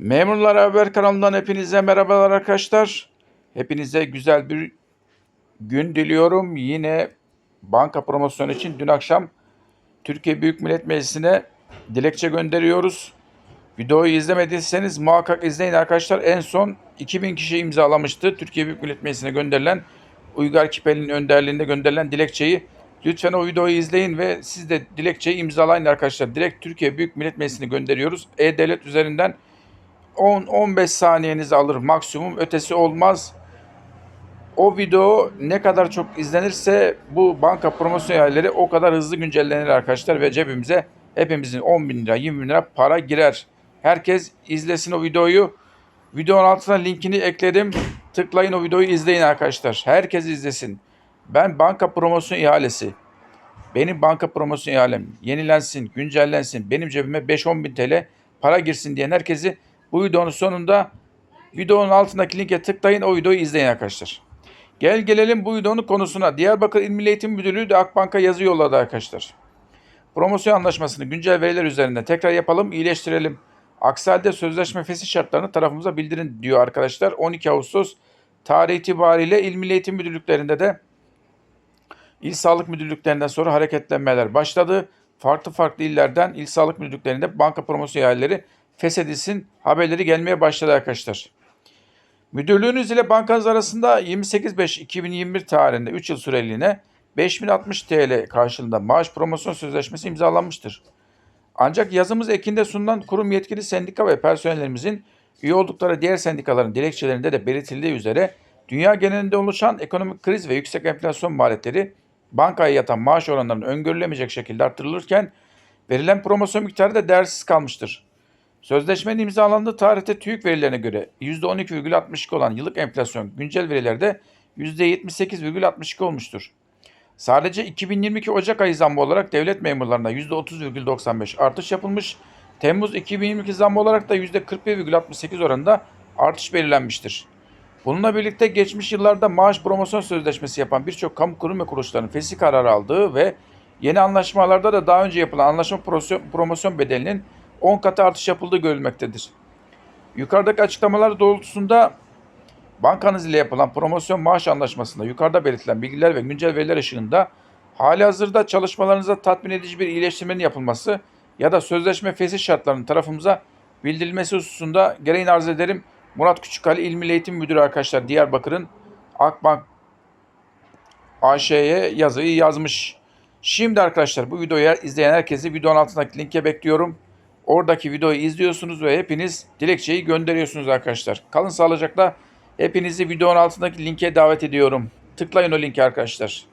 Memurlar Haber kanalından hepinize merhabalar arkadaşlar. Hepinize güzel bir gün diliyorum. Yine banka promosyonu için dün akşam Türkiye Büyük Millet Meclisi'ne dilekçe gönderiyoruz. Videoyu izlemediyseniz muhakkak izleyin arkadaşlar. En son 2000 kişi imzalamıştı. Türkiye Büyük Millet Meclisi'ne gönderilen Uygar Kipel'in önderliğinde gönderilen dilekçeyi. Lütfen o videoyu izleyin ve siz de dilekçeyi imzalayın arkadaşlar. Direkt Türkiye Büyük Millet Meclisi'ne gönderiyoruz. E-Devlet üzerinden 10-15 saniyenizi alır maksimum. Ötesi olmaz. O video ne kadar çok izlenirse bu banka promosyon yerleri o kadar hızlı güncellenir arkadaşlar ve cebimize hepimizin 10 bin lira 20 bin lira para girer. Herkes izlesin o videoyu. Videonun altına linkini ekledim. Tıklayın o videoyu izleyin arkadaşlar. Herkes izlesin. Ben banka promosyon ihalesi. Benim banka promosyon ihalem yenilensin, güncellensin. Benim cebime 5-10 bin TL para girsin diyen herkesi bu videonun sonunda videonun altındaki linke tıklayın o videoyu izleyin arkadaşlar. Gel gelelim bu videonun konusuna. Diyarbakır İl Milli Eğitim Müdürlüğü de Akbank'a yazı yolladı arkadaşlar. Promosyon anlaşmasını güncel veriler üzerinde tekrar yapalım, iyileştirelim. Aksi halde sözleşme fesih şartlarını tarafımıza bildirin diyor arkadaşlar. 12 Ağustos tarih itibariyle İl Milli Eğitim Müdürlüklerinde de İl Sağlık Müdürlüklerinden sonra hareketlenmeler başladı. Farklı farklı illerden İl Sağlık Müdürlüklerinde banka promosyon ihaleleri feshedilsin haberleri gelmeye başladı arkadaşlar. Müdürlüğünüz ile bankanız arasında 28.5.2021 tarihinde 3 yıl süreliğine 5060 TL karşılığında maaş promosyon sözleşmesi imzalanmıştır. Ancak yazımız ekinde sunulan kurum yetkili sendika ve personellerimizin üye oldukları diğer sendikaların dilekçelerinde de belirtildiği üzere dünya genelinde oluşan ekonomik kriz ve yüksek enflasyon maliyetleri bankaya yatan maaş oranlarının öngörülemeyecek şekilde artırılırken verilen promosyon miktarı da değersiz kalmıştır. Sözleşmenin imzalandığı tarihte TÜİK verilerine göre %12,62 olan yıllık enflasyon güncel verilerde %78,62 olmuştur. Sadece 2022 Ocak ayı zammı olarak devlet memurlarına %30,95 artış yapılmış. Temmuz 2022 zammı olarak da %41,68 oranında artış belirlenmiştir. Bununla birlikte geçmiş yıllarda maaş promosyon sözleşmesi yapan birçok kamu kurum ve kuruluşların fesih kararı aldığı ve yeni anlaşmalarda da daha önce yapılan anlaşma promosyon bedelinin 10 katı artış yapıldığı görülmektedir. Yukarıdaki açıklamalar doğrultusunda bankanız ile yapılan promosyon maaş anlaşmasında yukarıda belirtilen bilgiler ve güncel veriler ışığında hali hazırda çalışmalarınıza tatmin edici bir iyileştirmenin yapılması ya da sözleşme fesih şartlarının tarafımıza bildirilmesi hususunda gereğini arz ederim. Murat Küçükali İl Eğitim Müdürü arkadaşlar Diyarbakır'ın Akbank AŞ'ye yazıyı yazmış. Şimdi arkadaşlar bu videoyu izleyen herkesi videonun altındaki linke bekliyorum. Oradaki videoyu izliyorsunuz ve hepiniz dilekçeyi gönderiyorsunuz arkadaşlar. Kalın sağlıcakla. Hepinizi videonun altındaki linke davet ediyorum. Tıklayın o linke arkadaşlar.